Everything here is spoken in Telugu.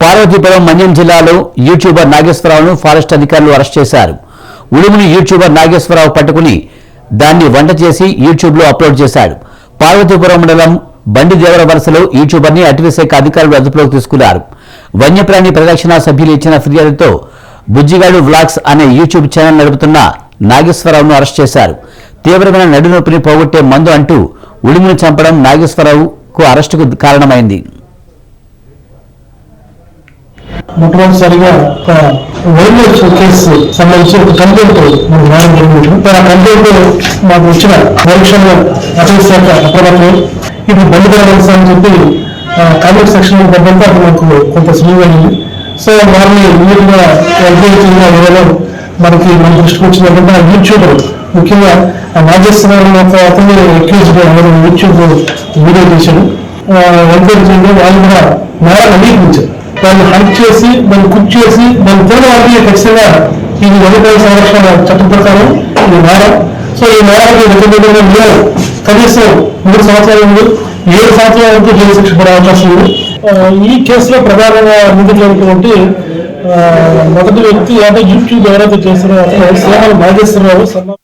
పార్వతీపురం మన్యం జిల్లాలో యూట్యూబర్ నాగేశ్వరరావును ఫారెస్ట్ అధికారులు అరెస్ట్ చేశారు. ఉడుముని యూట్యూబర్ నాగేశ్వరరావు పట్టుకుని దాన్ని వంట చేసి యూట్యూబ్లో అప్లోడ్ చేశాడు. పార్వతీపురం మండలం బండి దేవర వలసలో యూట్యూబర్ని అటవీశాఖ అధికారులు అదుపులోకి తీసుకున్నారు. వన్యప్రాణి పరిరక్షణ సభ్యులు ఇచ్చిన ఫిర్యాదుతో బుజ్జిగాడు వ్లాగ్స్ అనే యూట్యూబ్ ఛానల్ నడుపుతున్న నాగేశ్వరరావును అరెస్ట్ చేశారు. తీవ్రమైన నడునొప్పిని పోగొట్టే మందు అంటూ ఉడుమును చంపడం నాగేశ్వరరావుకు అరెస్టుకు కారణమైంది. మొట్టమొదటిసారిగా ఒక వైల్డ్ లైఫ్ కేసు సంబంధించి ఒక కంప్లైంట్ మనకు జరిగింది. ఆ కంప్లైంట్ మాకు వచ్చిన పరీక్షలో అటవీ శాఖ అప్రమత్తమై ఇప్పుడు బండి వలస అని చెప్పి కామెంట్ సెక్షన్లో మనకు కొంత సులువైంది సో వారిని మనకి మన దృష్టికి వచ్చినటువంటి ఆ ముఖ్యంగా ఆ నాగేశ్వరరావు అతను అక్యూజ్ యూట్యూబ్ వీడియో తీశాడు ఎంక్వైరీ వాళ్ళు కూడా నేరం అంగీకరించారు దాన్ని హంట్ చేసి దాన్ని కుక్ చేసి దాన్ని తినడం ఖచ్చితంగా ఇది వన్యప్రాణి సంరక్షణ చట్టం ప్రకారం ఇది నేరం సో ఈ నేరానికి వ్యతిరేకంగా మీరు కనీసం మూడు సంవత్సరాల ముందు ఏడు సంవత్సరాల వరకు జైలు శిక్ష పడే అవకాశం ఉంది. ఈ కేసులో ప్రధానంగా నిందితులైనటువంటి మొదటి వ్యక్తి అంటే యూట్యూబ్ ఎవరైతే చేస్తున్నారో అతను శ్రీహాల నాగేశ్వరరావు. సన్న